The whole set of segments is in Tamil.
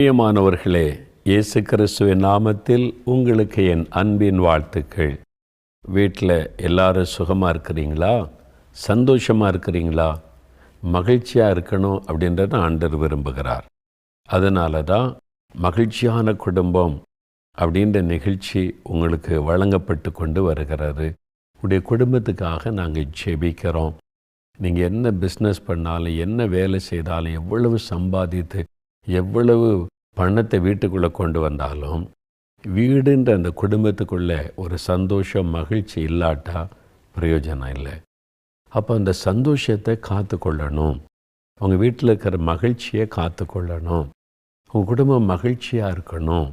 பிரியமானவர்களே இயேசு கிறிஸ்துவின் நாமத்தில் உங்களுக்கு என் அன்பின் வாழ்த்துக்கள். வீட்டில் எல்லாரும் சுகமாக இருக்கிறீங்களா? சந்தோஷமாக இருக்கிறீங்களா? மகிழ்ச்சியாக இருக்கணும் அப்படின்றத ஆண்டர் விரும்புகிறார். அதனால தான் மகிழ்ச்சியான குடும்பம் அப்படின்ற நிகழ்ச்சி உங்களுக்கு வழங்கப்பட்டு கொண்டு வருகிறது. உடைய குடும்பத்துக்காக நாங்கள் ஜெபிக்கிறோம். நீங்கள் என்ன பிஸ்னஸ் பண்ணாலும் என்ன வேலை செய்தாலும் எவ்வளவு சம்பாதித்து எவ்வளவு பணத்தை வீட்டுக்குள்ளே கொண்டு வந்தாலும் வீடுன்ற அந்த குடும்பத்துக்குள்ளே ஒரு சந்தோஷம் மகிழ்ச்சி இல்லாட்டா பிரயோஜனம் இல்லை. அப்போ அந்த சந்தோஷத்தை காத்து கொள்ளணும் உங்கள் வீட்டில் இருக்கிற மகிழ்ச்சியை காத்து கொள்ளணும் உங்கள் குடும்பம் மகிழ்ச்சியாக இருக்கணும்.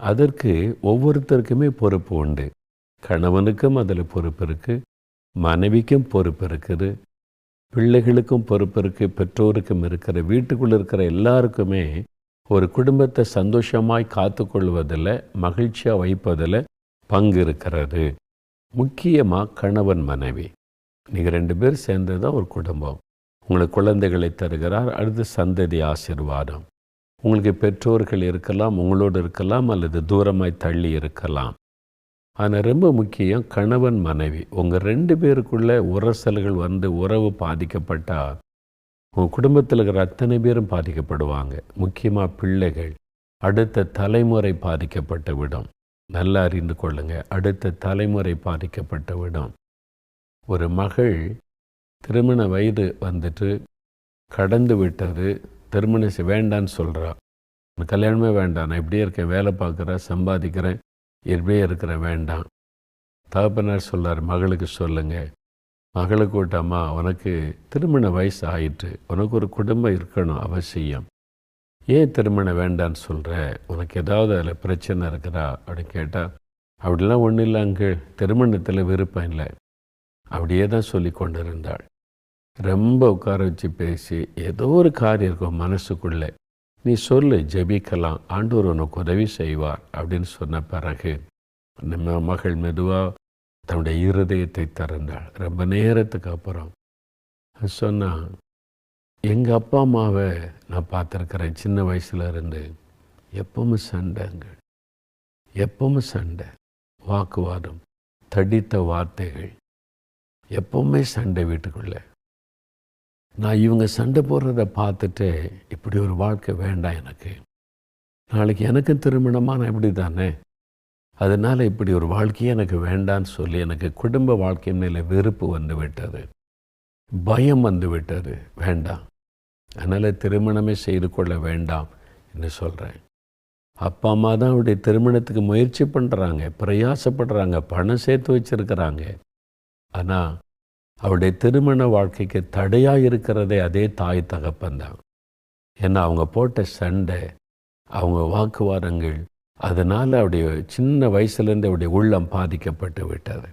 அதற்கு ஒவ்வொருத்தருக்குமே பொறுப்பு உண்டு. கணவனுக்கும் அதில் பொறுப்பு இருக்குது மனைவிக்கும் பொறுப்பு இருக்குது. பிள்ளைகளுக்கும் பொறுப்பு இருக்குது பெற்றோருக்கும் இருக்கிற வீட்டுக்குள்ளே இருக்கிற எல்லாருக்குமே ஒரு குடும்பத்தை சந்தோஷமாய் காத்துக்கொள்வதில் மகிழ்ச்சியாக வைப்பதில் பங்கு இருக்கிறது. முக்கியமாக கணவன் மனைவி. நீங்கள் ரெண்டு பேர் சேர்ந்தது தான் ஒரு குடும்பம். உங்களுக்கு குழந்தைகளை தருகிறார் அடுத்து சந்ததி ஆசீர்வாதம். உங்களுக்கு பெற்றோர்கள் இருக்கலாம் உங்களோடு இருக்கலாம் அல்லது தூரமாய் தள்ளி இருக்கலாம். ஆனால் ரொம்ப முக்கியம் கணவன் மனைவி. உங்கள் ரெண்டு பேருக்குள்ளே உரசல்கள் வந்து உறவு பாதிக்கப்பட்டால் உங்கள் குடும்பத்தில் இருக்கிற அத்தனை பேரும் பாதிக்கப்படுவாங்க. முக்கியமாக பிள்ளைகள். அடுத்த தலைமுறை பாதிக்கப்பட்டு விடும். நல்லா அறிந்து கொள்ளுங்க. அடுத்த தலைமுறை பாதிக்கப்பட்டு விடும். ஒரு மகள் திருமண வயது வந்துட்டு கடந்து விட்டது. திருமணம் வேண்டான்னு சொல்கிறா கல்யாணமே வேண்டாம். நான் இப்படியே இருக்கேன். வேலை பார்க்குறேன். சம்பாதிக்கிறேன். இப்படியே இருக்கிற வேண்டாம். தகப்பனார் சொல்லார் மகளுக்கு சொல்லுங்க. மகளுக்கு கூட்டம்மா உனக்கு திருமண வயசு ஆயிட்டு உனக்கு ஒரு குடும்பம் இருக்கணும் அவசியம். ஏன் திருமணம் வேண்டான்னு சொல்கிற உனக்கு ஏதாவது அதில் பிரச்சனை இருக்கிறா அப்படின்னு கேட்டால் அப்படிலாம் ஒன்றும் இல்லை அங்கே திருமணத்தில் விருப்பம் இல்லை. அப்படியே தான் சொல்லி கொண்டு இருந்தாள் ரொம்ப உட்கார வச்சு பேசி ஏதோ ஒரு காரியம் இருக்கும் மனசுக்குள்ளே. நீ சொல்லு ஜெபிக்கலாம் ஆண்டவர் உனக்கு உதவி செய்வார் அப்படின்னு சொன்ன பிறகு நம்ம மகள் மெதுவாக தன்னுடைய இருதயத்தை திறந்தாள். ரொம்ப நேரத்துக்கு அப்புறம் சொன்னா எங்கள் அப்பா அம்மாவை நான் பார்த்துருக்குறேன். சின்ன வயசுல இருந்து எப்பவும் சண்டைங்க எப்பவும் சண்டை. வாக்குவாதம் தடித்த வார்த்தைகள். எப்பவுமே சண்டை வீட்டுக்குள்ளே. நான் இவங்க சண்டை போடுறத பார்த்துட்டு இப்படி ஒரு வாழ்க்கை வேண்டாம் எனக்கு. நாளைக்கு எனக்கு திருமணமாக நான் இப்படி தானே? அதனால் இப்படி ஒரு வாழ்க்கையே எனக்கு வேண்டான்னு சொல்லி எனக்கு குடும்ப வாழ்க்கை மேலே வெறுப்பு வந்து விட்டது பயம் வந்து விட்டது வேண்டாம். அதனால் திருமணமே செய்து கொள்ள வேண்டாம் என்று சொல்கிறேன் அப்பா அம்மா தான் அவருடைய திருமணத்துக்கு முயற்சி பண்ணுறாங்க பிரயாசப்படுறாங்க பணம் சேர்த்து வச்சுருக்கிறாங்க. ஆனால் அவருடைய திருமண வாழ்க்கைக்கு தடையாக இருக்கிறதே அதே தாய் தகப்பந்தான் ஏன்னா அவங்க போட்ட சண்டை அவங்க வாக்குவாதங்கள் அதனால் அவருடைய சின்ன வயசுலேருந்து அவருடைய உள்ளம் பாதிக்கப்பட்டு விட்டது.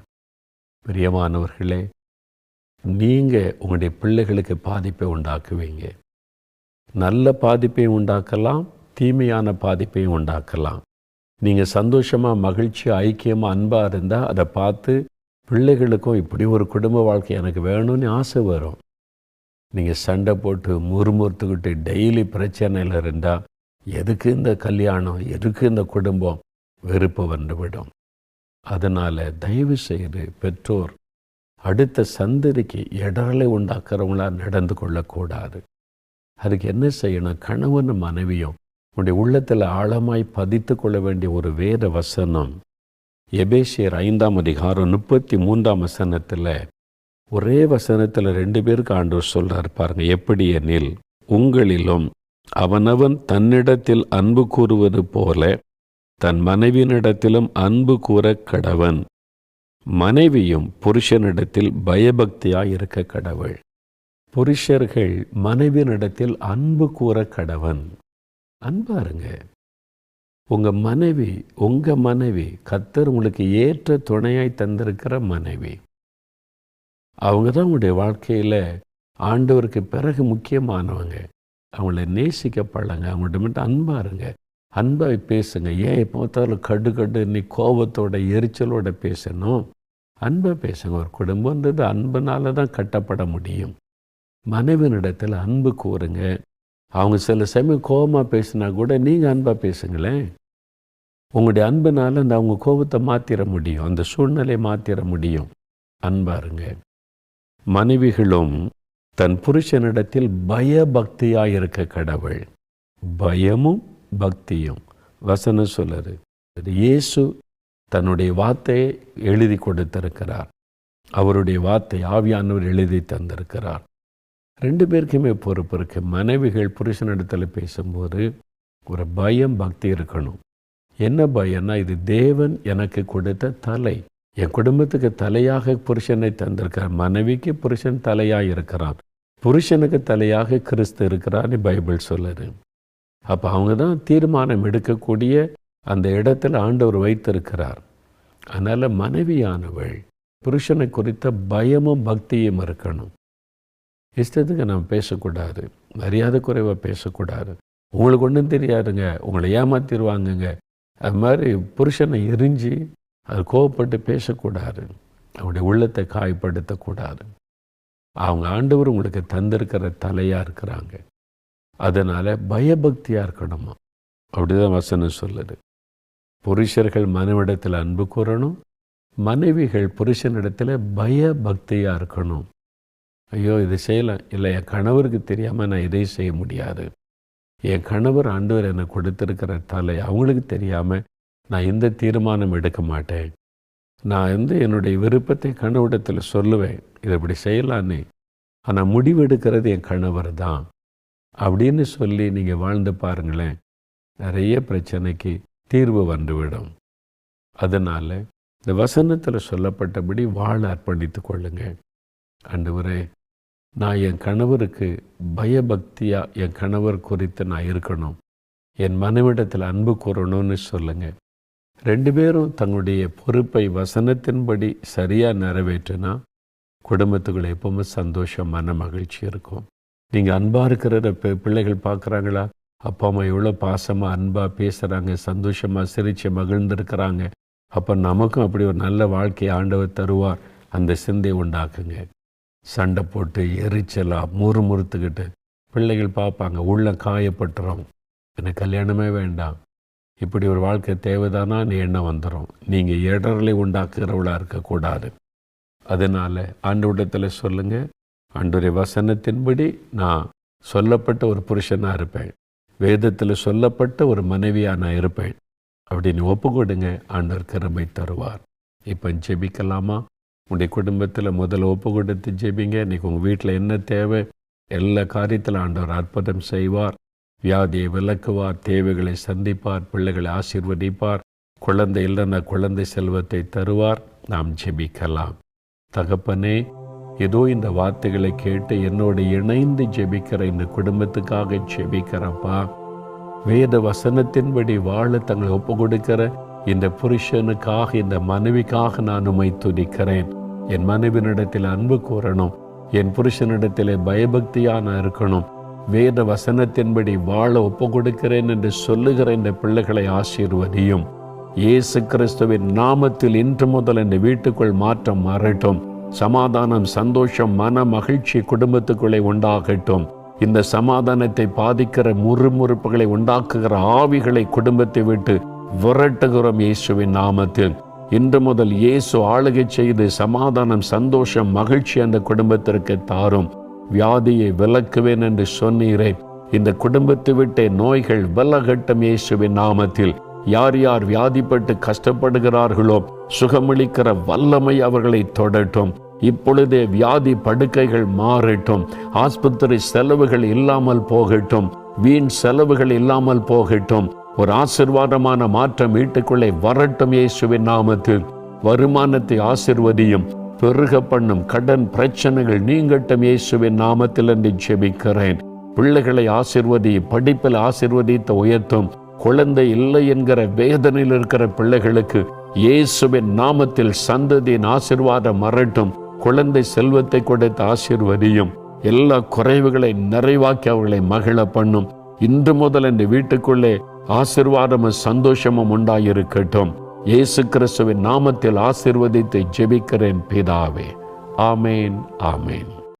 பிரியமானவர்களே நீங்கள் உங்களுடைய பிள்ளைகளுக்கு பாதிப்பை உண்டாக்குவீங்க. நல்ல பாதிப்பையும் உண்டாக்கலாம் தீமையான பாதிப்பையும் உண்டாக்கலாம். நீங்கள் சந்தோஷமாக மகிழ்ச்சி ஐக்கியமாக அன்பாக இருந்தால் அதை பார்த்து பிள்ளைகளுக்கும் இப்படி ஒரு குடும்ப வாழ்க்கை எனக்கு வேணும்னு ஆசை வரும். நீங்கள் சண்டை போட்டு முறுமுறுத்துக்கிட்டு டெய்லி பிரச்சனையில் இருந்தால் எதுக்கு இந்த கல்யாணம் எதுக்கு இந்த குடும்பம்? வெறுப்பு வந்துவிடும். அதனால் தயவு செய்து பெற்றோர் அடுத்த சந்ததிக்கு இடரலை உண்டாக்குறவங்களா நடந்து கொள்ளக்கூடாது. அதுக்கு என்ன செய்யணும்? கணவன் மனைவியும் உன்னுடைய உள்ளத்தில் ஆழமாய் பதித்து கொள்ள வேண்டிய ஒரு வேத வசனம். எபேசியர் ஐந்தாம் அதிகாரம் முப்பத்தி மூன்றாம் வசனத்தில் ஒரே வசனத்தில் ரெண்டு பேருக்கு ஆண்டவர் சொல்கிறார் பாருங்க. எப்படி எனில் உங்களிலும் அவனவன் தன்னிடத்தில் அன்பு கூறுவது போல தன் மனைவியினிடத்திலும் அன்பு கூற கடவன். மனைவியும் புருஷனிடத்தில் பயபக்தியாக இருக்க கடவுள். புருஷர்கள் மனைவியினிடத்தில் அன்பு கூற கடவன். அன்பாருங்க. உங்கள் மனைவி உங்கள் மனைவி கத்தர் உங்களுக்கு ஏற்ற துணையாய் தந்திருக்கிற மனைவி. அவங்க தான் உங்களுடைய வாழ்க்கையில் ஆண்டவருக்கு பிறகு முக்கியமானவங்க. அவங்கள நேசிக்க பழங்க அவங்கள்ட்ட மட்டும் அன்பாக இருங்க. அன்பாக பேசுங்க. ஏன் எப்போ பார்த்தாலும் கடு கடு நீ கோபத்தோட எரிச்சலோட பேசணும்? அன்பாக பேசுங்க. ஒரு குடும்பம்ன்றது அன்புனால தான் கட்டப்பட முடியும். மனைவினிடத்தில் அன்பு கூறுங்க அவங்க சில சமயம் கோபமாக பேசினா கூட நீங்கள் அன்பாக பேசுங்களேன். உங்களுடைய அன்பினால் அந்த அவங்க கோபத்தை மாற்றிட முடியும். அந்த சூழ்நிலையை மாற்றிட முடியும். அன்பாருங்க மனைவிகளும் தன் புருஷனிடத்தில் பயபக்தியாக இருக்க கடவுள். பயமும் பக்தியும். வசனம் சொல்லுது. இயேசு தன்னுடைய வார்த்தையை எழுதி கொடுத்திருக்கிறார். அவருடைய வார்த்தை ஆவியானவர் எழுதி தந்திருக்கிறார். ரெண்டு பேருக்குமே பொறுப்பு இருக்குது மனைவிகள் புருஷனிடத்தில் பேசும்போது ஒரு பயம் பக்தி இருக்கணும். என்ன பயம்னா இது தேவன் எனக்கு கொடுத்த தலை. என் குடும்பத்துக்கு தலையாக புருஷனை தந்திருக்கார் மனைவிக்கு புருஷன் தலையாக இருக்கிறான். புருஷனுக்கு தலையாக கிறிஸ்து இருக்கிறான்னு பைபிள் சொல்லுது. அப்போ அவங்க தான் தீர்மானம் எடுக்கக்கூடிய அந்த இடத்துல ஆண்டவர் வைத்திருக்கிறார். அதனால் மனைவியானவள் புருஷனை குறித்த பயமும் பக்தியும் இருக்கணும். இஷ்டத்துக்கு நம்ம பேசக்கூடாது. மரியாதை குறைவாக பேசக்கூடாது. உங்களுக்கு ஒன்றும் தெரியாதுங்க. உங்களை ஏமாத்திடுவாங்கங்க அது மாதிரி புருஷனை எரிஞ்சு அது கோவப்பட்டு பேசக்கூடாது. அவனுடைய உள்ளத்தை காயப்படுத்தக்கூடாது. அவங்க ஆண்டவர் உங்களுக்கு தந்திருக்கிற தலையாக இருக்கிறாங்க. அதனால் பயபக்தியாக இருக்கணுமா? அப்படிதான் வசனம் சொல்லுது. புருஷர்கள் மனைவிடத்தில் அன்பு கூறணும். மனைவிகள் புருஷனிடத்தில் பயபக்தியாக இருக்கணும். ஐயோ இதை செய்யலாம் இல்லை என் கணவருக்கு தெரியாமல் நான் இதையும் செய்ய முடியாது. என் கணவர் ஆண்டவர் என்னை கொடுத்துருக்கிற தலை. அவங்களுக்கு தெரியாமல் நான் எந்த தீர்மானம் எடுக்க மாட்டேன். நான் வந்து என்னுடைய விருப்பத்தை கணவரிடத்தில் சொல்லுவேன். இதை இப்படி செய்யலான்னு. ஆனால் முடிவெடுக்கிறது என் கணவர் தான். அப்படின்னு சொல்லி நீங்கள் வாழ்ந்து பாருங்களேன். நிறைய பிரச்சனைக்கு தீர்வு வந்துவிடும். அதனால் இந்த வசனத்தில் சொல்லப்பட்டபடி வாழ அர்ப்பணித்து கொள்ளுங்க. ஆண்டவரே நான் என் கணவருக்கு பயபக்தியாக என் கணவர் குறித்து நான் இருக்கணும். என் மனைவிடத்தில் அன்பு கூறணும்னு சொல்லுங்கள் ரெண்டு பேரும் தங்களுடைய பொறுப்பை வசனத்தின்படி சரியாக நிறைவேற்றினா குடும்பத்துக்குள்ளே எப்பவுமே சந்தோஷம் மன மகிழ்ச்சி இருக்கும். நீங்கள் அன்பாக இருக்கிற பிள்ளைகள் பார்க்குறாங்களா அப்பா அம்மா எவ்வளோ பாசமாக அன்பாக பேசுகிறாங்க சந்தோஷமாக சிரித்து மகிழ்ந்துருக்கிறாங்க. அப்போ நமக்கும் அப்படி ஒரு நல்ல வாழ்க்கையை ஆண்டவர் தருவார். அந்த சிந்தை உண்டாக்குங்க. சண்டை போட்டு எரிச்சலாக முறுமுறுத்துக்கிட்டு பிள்ளைகள் பார்ப்பாங்க உள்ள காயப்பட்டுரும். எனக்கு கல்யாணமே வேண்டாம். இப்படி ஒரு வாழ்க்கை தேவைதானா? நீ எண்ணம் வந்துடும் நீங்கள் இடர்களை உண்டாக்குறவளாக இருக்கக்கூடாது. அதனால் ஆண்டு சொல்லுங்கள் ஆண்டுடைய வசனத்தின்படி நான் சொல்லப்பட்ட ஒரு புருஷனாக இருப்பேன். வேதத்தில் சொல்லப்பட்ட ஒரு மனைவியாக நான் இருப்பேன். அப்படின்னு ஒப்பு கொடுங்க ஆண்டவர் கிருமை தருவார். இப்போ ஜெபிக்கலாமா? உங்களுடைய குடும்பத்தில் முதல்ல ஒப்பு கொடுத்து ஜெபிங்க. இன்றைக்கி உங்கள் வீட்டில் என்ன தேவை? எல்லா காரியத்தில் ஆண்டவர் அற்புதம் செய்வார். வியாதியை விளக்குவார் தேவைகளை சந்திப்பார் பிள்ளைகளை ஆசீர்வதிப்பார். குழந்தை இல்லைன்னா குழந்தை செல்வத்தை தருவார். நாம் ஜெபிக்கலாம். தகப்பனே ஏதோ இந்த வார்த்தைகளை கேட்டு என்னோடு இணைந்து ஜெபிக்கிற இந்த குடும்பத்துக்காக ஜெபிக்கிறப்பா. வேத வசனத்தின்படி வாழ தங்களை ஒப்பு கொடுக்கிற இந்த புருஷனுக்காக இந்த மனைவிக்காக நான் உமை துதிக்கிறேன். என் மனைவினிடத்தில் அன்பு கூறணும். என் புருஷனிடத்தில் பயபக்தியா நான் இருக்கணும். வேத வசனத்தின்படி வாழ ஒப்பு கொடுக்கிறேன் என்று சொல்லுகிற இந்த பிள்ளைகளை ஆசீர்வதியும். இயேசு கிறிஸ்துவின் நாமத்தில் இன்று முதல் இந்த வீட்டுக்குள் மாற்றம் மாறட்டும். சமாதானம் சந்தோஷம் மன மகிழ்ச்சி குடும்பத்துக்குள்ளே உண்டாகட்டும். இந்த சமாதானத்தை பாதிக்கிற முறுமுறுப்புகளை உண்டாக்குகிற ஆவிகளை குடும்பத்தை விட்டு விரட்டுகிறோம் இயேசுவின் நாமத்தில். இன்று முதல் இயேசு ஆளுகை செய்து சமாதானம் சந்தோஷம் மகிழ்ச்சி அந்த குடும்பத்திற்கு தாரும். வியாதியை விளக்குவேன் என்று சொன்னீரே. இந்த குடும்பத்தை விட்டே நோய்கள் விலகட்டும் இயேசுவின் நாமத்தில். யார் யார் வியாதிப்பட்டு கஷ்டப்படுகிறார்களோ சுகமளிக்கிற வல்லமை அவர்களை தொடட்டும். இப்பொழுதே வியாதி படுக்கைகள் மாறட்டும். ஆஸ்பத்திரி செலவுகள் இல்லாமல் போகட்டும். வீண் செலவுகள் இல்லாமல் போகட்டும். ஒரு ஆசிர்வாதமான மாற்றம் வீட்டுக்குள்ளே வரட்டும் இயேசுவின் நாமத்தில். வருமானத்தை ஆசிர்வதியும் பெருக பண்ணும் கடன் பிரச்சனைகள் நீங்கட்டும் இயேசுவின் நாமத்தில் என்று ஜெபிக்கிறேன். பிள்ளைகளை ஆசிர்வதி படிப்பில் ஆசிர்வதித்த உயர்த்தும் குழந்தை இல்லை என்கிற வேதனையில் இருக்கிற பிள்ளைகளுக்கு இயேசுவின் நாமத்தில் சந்ததியின் ஆசிர்வாதம் மறட்டும் குழந்தை செல்வத்தை கொடுத்த ஆசிர்வதியும் எல்லா குறைவுகளை நிறைவாக்கி அவர்களை மகிழ பண்ணும். இன்று முதல் இந்த வீட்டுக்குள்ளே ஆசிர்வாதமும் சந்தோஷமும் உண்டாயிருக்கட்டும். இயேசு கிறிஸ்துவின் நாமத்தில் ஆசிர்வதித்து ஜெபிக்கிறேன் பிதாவே. ஆமேன் ஆமேன்.